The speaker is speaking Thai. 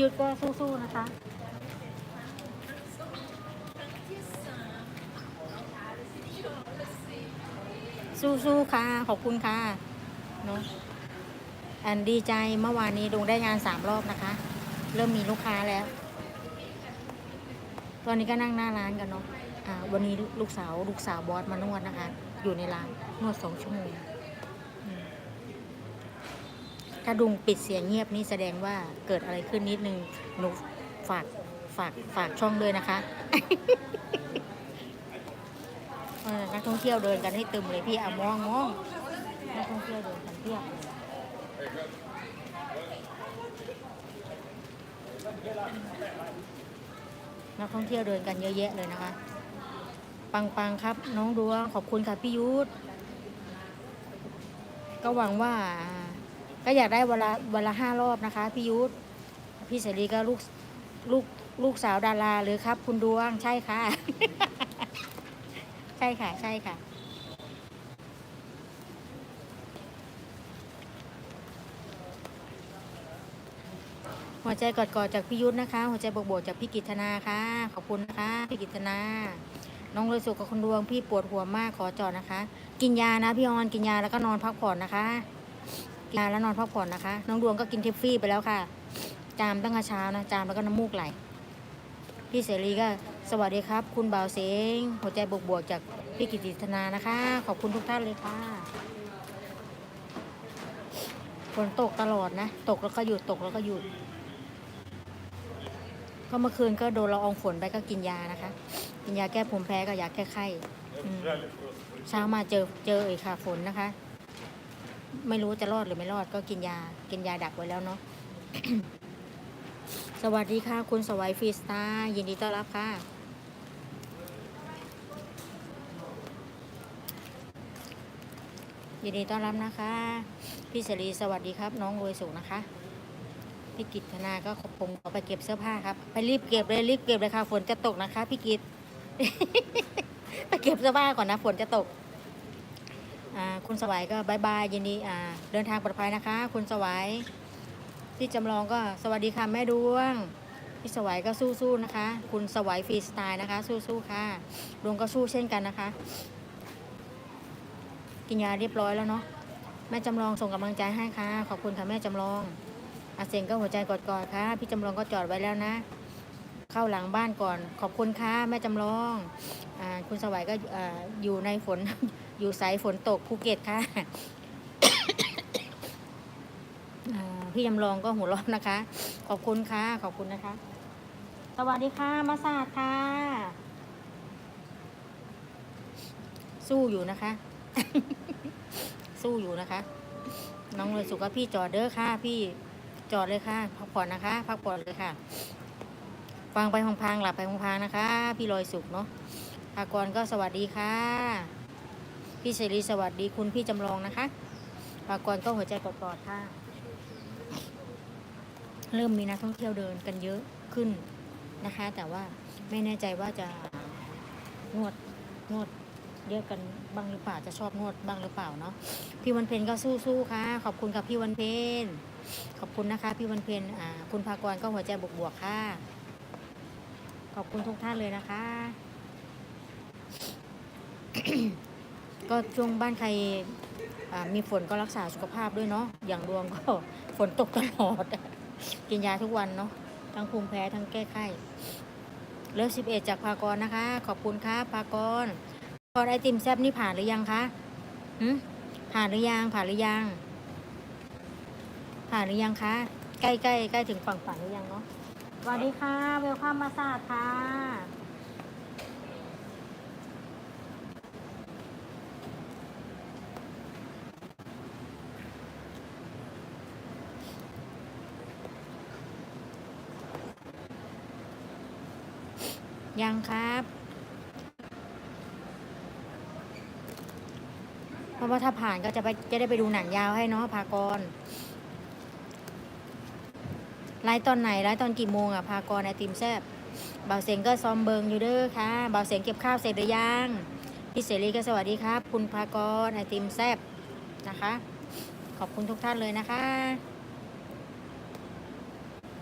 ยุทธก็สู้ๆนะคะ สู้ๆค่ะ ขอบคุณค่ะเนาะอันดีใจเมื่อวานนี้ดวงได้งานสามรอบนะคะ เริ่มมีลูกค้าแล้ว ตอนนี้ก็นั่งหน้าร้านกันเนาะวันนี้ลูกสาว ลูกสาวบอสมานวดนะคะ อยู่ในร้านนวดสองชั่วโมง ถ้าดุงปิดเสียงเงียบนี่แสดงว่าเกิดอะไรขึ้นนิดนึงหนูฝากฝากฝากช่องด้วยนะคะนักท่องเที่ยวเดินกันให้ตึมเลยพี่อะมองมองนักท่องเที่ยวเดินกันเพียบเลยนักท่องเที่ยวเดินกันเยอะแยะเลยนะคะ ปังปังครับ น้องดวงขอบคุณค่ะพี่ยุทธก็หวังว่า ก็อยากได้วันละวันละห้ารอบนะคะพี่ยุทธพี่เสรีก็ลูกลูกลูกสาวดาราหรือครับ คุณดวงใช่ค่ะ ใช่ค่ะ ใช่ค่ะ หัวใจกอดๆจากพี่ยุทธนะคะ หัวใจบวกๆจากพี่กิตนาค่ะ ขอบคุณนะคะพี่กิตนาน้องเลยสุขกับคุณดวงพี่ปวดหัวมากขอจอดนะคะ กินยานะพี่ออนกินยาแล้วก็นอนพักผ่อนนะคะ กินแล้วนอนพักผ่อนนะคะ น้องดวงก็กินเทฟฟี่ไปแล้วค่ะ จามตั้งแต่เช้านะ จามแล้วก็น้ำมูกไหล พี่เสรีก็สวัสดีครับ คุณบ่าวเสงหัวใจบวกๆจากพี่กิติธนานะคะ ขอบคุณทุกท่านเลยค่ะฝนตกตลอดนะ ตกแล้วก็หยุดตกแล้วก็หยุด ก็เมื่อคืนก็โดนละอองฝนไปก็กินยานะคะ กินยาแก้ภูมิแพ้กับยาแก้ไข้เช้ามาเจอเจออีกค่ะฝนนะคะ ไม่รู้จะรอดหรือไม่รอดก็กินยา กินยาดักไว้แล้วเนาะ สวัสดีค่ะ คุณสวัยฟรีสตาร์ยินดีต้อนรับค่ะ ยินดีต้อนรับนะคะ พี่เสรีสวัสดีครับ น้องรวยสุขนะคะพี่กิตธนาก็คงเอไปเก็บเสื้อผ้าครับ ไปรีบเก็บเลยรีบเก็บเลยค่ะฝนจะตกนะคะพี่กิตไปเก็บเสื้อผ้าก่อนนะฝนจะตก คุณสวัยก็บายบายยินดีเดินทางปลอดภัยนะคะ คุณสวัยพี่จำลองก็สวัสดีค่ะแม่ดวงพี่สวัยก็สู้ๆนะคะ คุณสวัยฟรีสไตล์นะคะ สู้ๆค่ะดวงก็สู้เช่นกันนะคะ กินยาเรียบร้อยแล้วเนาะแม่จำลองส่งกำลังใจให้ค่ะ ขอบคุณค่ะแม่จำลองอาเซงก็หัวใจกอดๆค่ะ พี่จำลองก็จอดไว้แล้วนะ เข้าหลังบ้านก่อน ขอบคุณค่ะแม่จำลองอคุณสวัยก็ออยู่ในฝน อยู่สายฝนตกภูเก็ตค่ะพี่จำลองก็หัวเร้อนนะคะ ขอบคุณค่ะ ขอบคุณนะคะ สวัสดีค่ะ มาสาดค่ะ สู้อยู่นะคะ สู้อยู่นะคะ น้องเลยสุขพี่จอดเด้อค่ะ พี่จอดเลยค่ะ พักผ่อนนะคะ พักผ่อนเลยค่ะ ฟังไปพังๆหลับไปพังๆนะคะ พี่ลอยสุขเนาะภากรก็สวัสดีค่ะ พี่เสรีสวัสดีคุณพี่จำลองนะคะภากรก็หัวใจกอดๆค่ะ เริ่มมีนักท่องเที่ยวเดินกันเยอะขึ้นนะคะ แต่ว่าไม่แน่ใจว่าจะนวดนวดเยอะกันบ้างหรือเปล่าจะชอบนวดบ้างหรือเปล่าเนาะพี่วันเพ็ญก็สู้ๆค่ะ ขอบคุณกับพี่วันเพ็ญขอบคุณนะคะ พี่วันเพ็ญอ่าคุณภากรก็หัวใจบวกๆค่ะ ขอบคุณทุกท่านเลยนะคะ ก็ช่วงบ้านใครมีฝนก็รักษาสุขภาพด้วยเนาะอย่างรวมก็ฝนตกตลอด กินยาทุกวันเนาะทั้งภูมิแพ้ทั้งแก้ไข้เลิฟสิบเอ็ดจากพากรนะคะ ขอบคุณครับพากรพอไอติมแซบนี่ผ่านหรือยังคะหืมผ่านหรือยังผ่านหรือยังผ่านหรือยังคะใกล้ใกล้ใกล้ถึงฝั่งฝันหรือยังเนาะ สวัสดีค่ะ เวลคัมมาสาดค่ะ ยังครับ เพราะว่าถ้าผ่านก็จะไปจะได้ไปดูหนังยาวให้เนาะพากร ไลฟ์ตอนไหนไลฟ์ตอนกี่โมงอะพากรไอติมแซบบ่าวเสียงก็ซ้อมเบิงอยู่เด้อค่ะเบาเสียงเก็บข้าวเสร็จหรือยังพี่เสรีก็สวัสดีครับ คุณพากรไอติมแซบนะคะ ขอบคุณทุกท่านเลยนะคะ